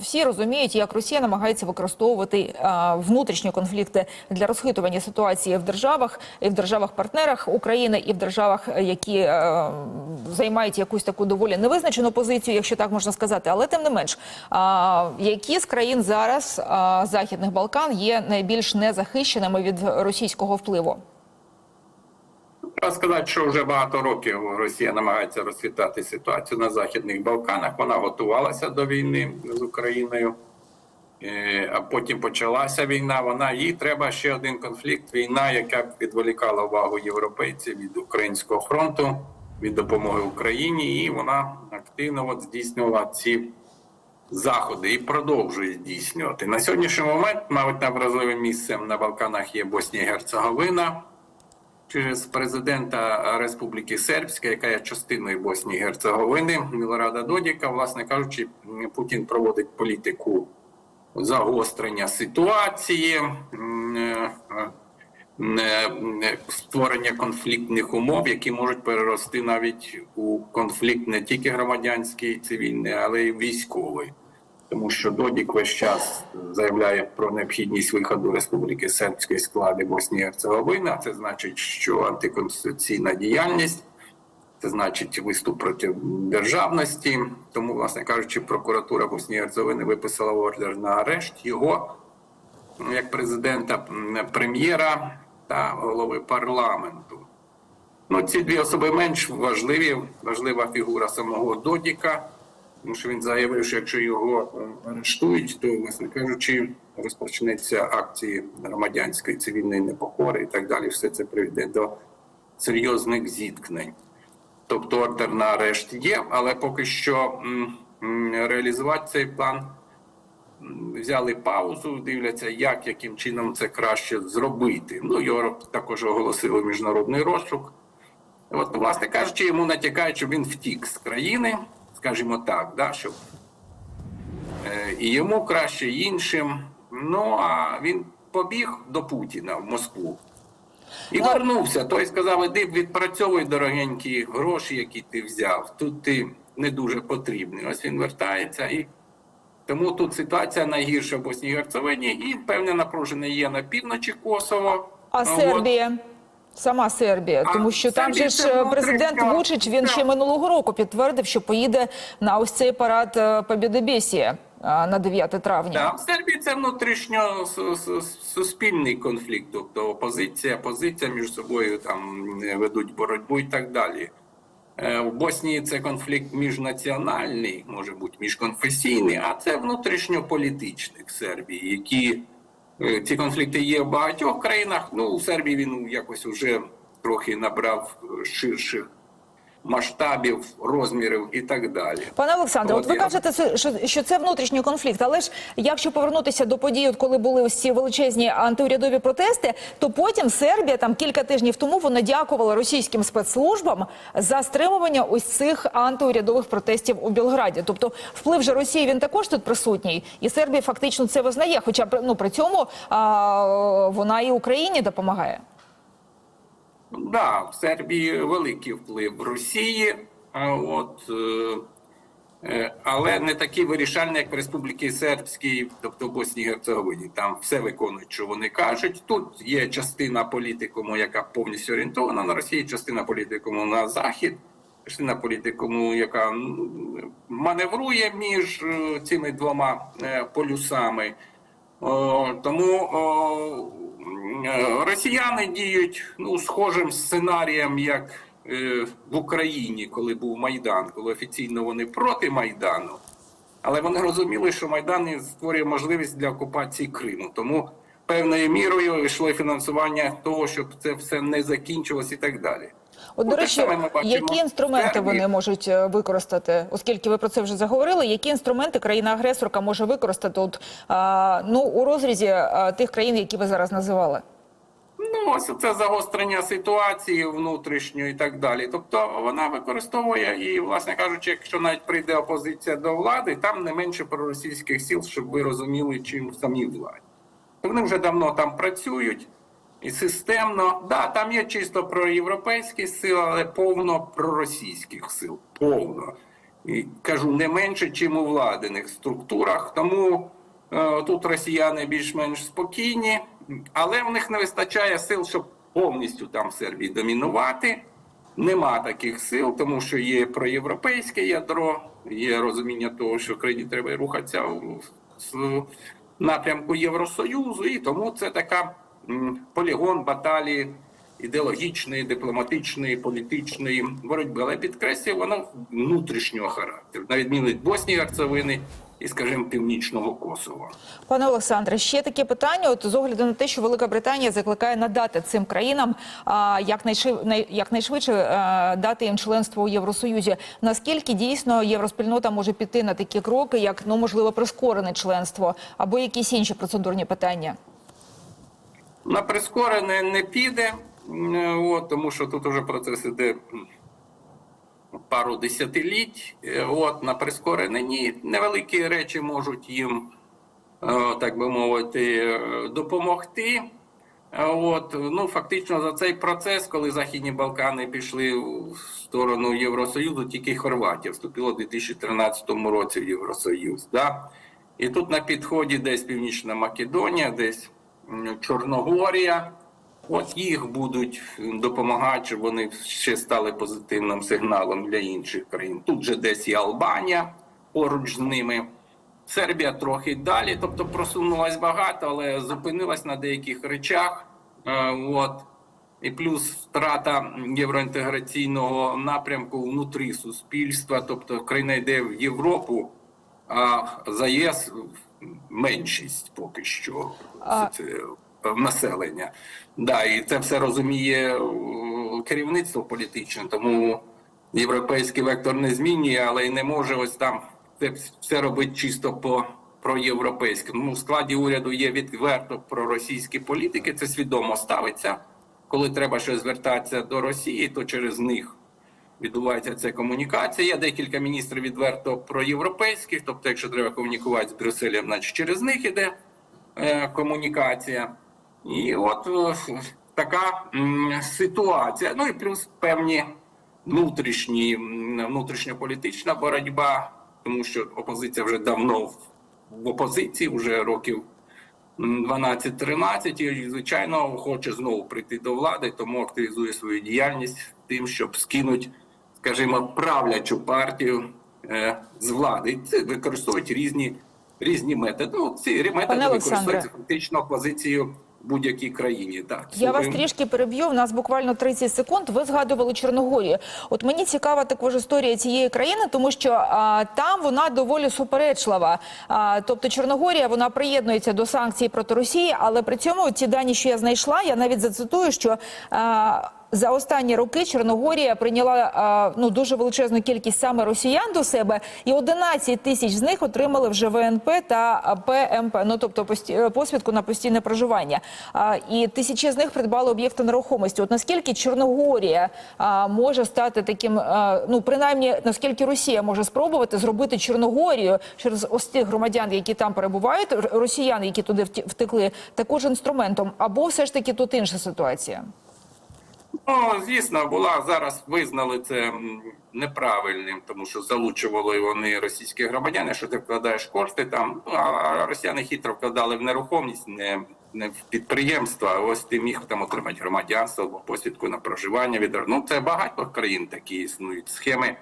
всі розуміють, як Росія намагається використовувати е, внутрішні конфлікти для розхитування ситуації в державах і в державах-партнерах України, і в державах, е, які е, займають якусь таку доволі невизначену позицію, якщо так можна сказати. Але тим не менш, які з країн зараз західних Балкан є найбільш незахищеними від російського впливу? Треба сказати, що вже багато років Росія намагається розхитати ситуацію на Західних Балканах. Вона готувалася до війни з Україною, Е, а потім почалася війна. Вона їй треба ще один конфлікт. Війна, яка б відволікала увагу європейців від українського фронту, від допомоги Україні, і вона активно от здійснювала ці заходи і продовжує здійснювати. На сьогоднішній момент, мабуть, навразливим місцем на Балканах є Боснія і Герцеговина через президента Республіки Сербська, яка є частиною Боснії і Герцеговини, Мілорада Додіка, власне кажучи, Путін проводить політику загострення ситуації, е, е, створення конфліктних умов, які можуть перерости навіть у конфлікт не тільки громадянський, цивільний, але й військовий. Тому що Додік весь час заявляє про необхідність виходу Республіки Сербської склади Боснії і Герцеговини. Це значить, що антиконституційна діяльність, це значить виступ проти державності. Тому, власне кажучи, прокуратура Боснії Герцеговини виписала ордер на арешт його як президента, прем'єра та голови парламенту. Ну, ці дві особи менш важливі. Важлива фігура самого Додіка, тому що він заявив, що якщо його арештують, то, власне кажучи, розпочнеться акції громадянської цивільної непокори і так далі. Все це приведе до серйозних зіткнень. Тобто ордер на арешт є, але поки що реалізувати цей план взяли паузу, дивляться, як, яким чином це краще зробити. Ну, його також оголосили міжнародний розшук. От, власне кажучи, йому натякають, щоб він втік з країни, скажімо так, да, щоб е, і йому краще, іншим. Ну а він побіг до Путіна в Москву. І вернувся. Той сказав: іди відпрацьовуй дорогенькі гроші, які ти взяв. Тут ти не дуже потрібний. Ось він вертається і. Тому тут ситуація найгірша в Боснії і Герцевині, і певне напруження є на півночі Косово. А. Сербія? Сама Сербія, А тому що там же ж е, президент Вучич він ще минулого року підтвердив, що поїде на ось цей парад е, Побєдобєсія е, на 9 травня. Да, в Сербії це внутрішньо су- су- суспільний конфлікт, тобто опозиція, позиція між собою там ведуть боротьбу і так далі. В Боснії це конфлікт міжнаціональний, може бути міжконфесійний, а це внутрішньополітичний в Сербії, які ці конфлікти є в багатьох країнах. Ну, у Сербії він якось уже трохи набрав е, ширших масштабів, розмірів і так далі. Пане Олександре, от ви я- кажете, що це внутрішній конфлікт. Але ж якщо повернутися до подій, от коли були ось ці величезні антиурядові протести, то потім Сербія там кілька тижнів тому вона дякувала російським спецслужбам за стримування ось цих антиурядових протестів у Білграді. Тобто, вплив же Росії він також тут присутній, і Сербія фактично це визнає. Хоча ну при цьому а, вона і Україні допомагає. Да, в Сербії великий вплив Росії, а от, е, е, але не такий вирішальний, як в Республіки Сербській, тобто в Боснії і Герцеговині. Там все виконують, що вони кажуть. Тут є частина політикуму, яка повністю орієнтована на Росію, частина політикуму на Захід, частина політикуму, яка маневрує між е, цими двома полюсами. Тому росіяни діють ну, схожим сценарієм, як е, в Україні, коли був Майдан, коли офіційно вони проти Майдану. Але вони розуміли, що Майдан створює можливість для окупації Криму. Тому певною мірою йшло фінансування того, щоб це все не закінчилось і так далі. От, Ну, до речі, які інструменти вони можуть е, використати, оскільки ви про це вже заговорили? Які інструменти країна-агресорка може використати от, а, ну, у розрізі а, тих країн, які ви зараз називали? Ну, ось це загострення ситуації внутрішньої і так далі. Тобто вона використовує і, власне кажучи, якщо навіть прийде опозиція до влади, там не менше проросійських сіл, щоб ви розуміли, чим в самій владі. Вони вже давно там працюють і системно. Да, там є чисто проєвропейські сили, але повно проросійських сил. Повно. і кажу, не менше, чим у владених структурах. Тому е, тут росіяни більш-менш спокійні, але в них не вистачає сил, щоб повністю там в Сербії домінувати. Нема таких сил, тому що є проєвропейське ядро, є розуміння того, що країні треба рухатися в в напрямку Євросоюзу, і тому це така м, полігон баталії ідеологічної, дипломатичної, політичної боротьби. Але підкреслює воно внутрішнього характеру, на відміну від Боснії Герцевини і, скажімо, північного Косово. Пане Олександре, ще таке питання. От з огляду на те, що Велика Британія закликає надати цим країнам а, якнайшвидше а, дати їм членство у Євросоюзі. Наскільки дійсно євроспільнота може піти на такі кроки, як ну можливо прискорене членство або якісь інші процедурні питання? На прискорене не піде, от, тому що тут вже процес іде пару десятиліть. Е, От, на прискорене. Невеликі речі можуть їм, е, так би мовити, е, допомогти. От, ну, фактично за цей процес, коли Західні Балкани пішли в сторону Євросоюзу, тільки Хорватія вступила у 2013 році в Євросоюз. Да? І тут на підході десь Північна Македонія, десь Чорногорія. От їх будуть допомагати, щоб вони ще стали позитивним сигналом для інших країн. Тут же десь і Албанія поруч з ними. Сербія трохи далі, тобто просунулась багато, але зупинилась на деяких речах. Е, От. І плюс втрата євроінтеграційного напрямку внутрі суспільства, тобто країна йде в Європу, а за ЄС меншість поки що А- це, населення. Да, і це все розуміє е, керівництво політичне, тому європейський вектор не змінює, але й не може ось там це все робити чисто по проєвропейському. Ну, в складі уряду є відверто проросійські політики, це свідомо ставиться. Коли треба щось звертатися до Росії, то через них відбувається ця комунікація. Є декілька міністрів відверто проєвропейських, тобто, якщо треба комунікувати з Брюсселем, значить через них іде е, комунікація. І от е, така ситуація. Ну і плюс певні внутрішні, внутрішньополітична боротьба, тому що опозиція вже давно в, опозиції, вже років 12-13, і звичайно хоче знову прийти до влади, тому активізує свою діяльність тим, щоб скинуть, скажімо, правлячу партію е, з влади. Це використовують різні, різні методи. Ну, ці методи використовуються фактично опозицією будь-якій країні. Так, Я вас трішки переб'ю. В нас буквально 30 секунд. Ви згадували Чорногорію. От мені цікава також історія цієї країни, тому що а, там вона доволі суперечлива. А, тобто Чорногорія вона приєднується до санкцій проти Росії, але при цьому ті дані, що я знайшла, я навіть зацитую, що. А, за останні роки Чорногорія прийняла ну дуже величезну кількість саме росіян до себе, і 11 тисяч з них отримали вже ВНП та ПМП, ну тобто е, посвідку на постійне проживання. І тисячі з них придбали об'єкти нерухомості. От наскільки Чорногорія може стати таким, ну принаймні наскільки Росія може спробувати зробити Чорногорію через ось тих громадян, які там перебувають, росіян, які туди втекли, також інструментом, або все ж таки тут інша ситуація. Ну, звісно, була зараз визнали це неправильним, тому що залучували вони російські громадяни, що ти вкладаєш кошти там. Ну, а росіяни хитро вкладали в нерухомість, не, не в підприємства. Ось ти міг там отримати громадянство або посвідку на проживання від ну це багато країн такі існують схеми.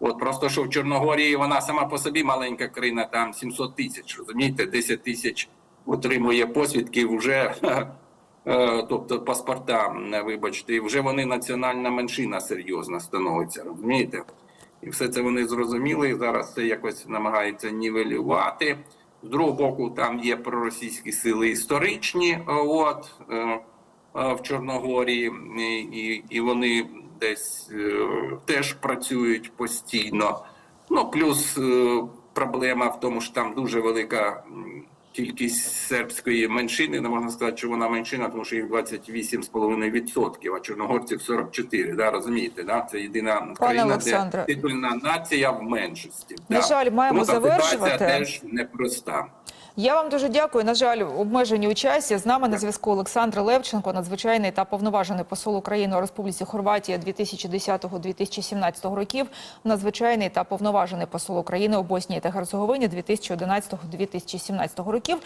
От просто що в Чорногорії вона сама по собі маленька країна, там 700 тисяч. Розумієте, 10 тисяч отримує посвідки вже. Е, тобто паспорта, вибачте, і вже вони національна меншина серйозна становиться, розумієте? І все це вони зрозуміли, і зараз це якось намагаються нівелювати. З другого боку, там є проросійські сили історичні, от е, е, в Чорногорії, і, і, вони десь теж працюють постійно. Ну, плюс проблема в тому, що там дуже велика кількість сербської меншини, не можна сказати, що вона меншина, тому що їх 28,5%, а чорногорців 44, да, розумієте, да? це єдина країна, Олександре. де титульна нація в меншості. На да. жаль, маємо тому завершувати. ситуація теж непроста. Я вам дуже дякую. На жаль, обмежені у часі. З нами на зв'язку Олександр Левченко, надзвичайний та повноважений посол України у Республіці Хорватія 2010-2017 років, надзвичайний та повноважений посол України у Боснії та Герцеговині 2011-2017 років.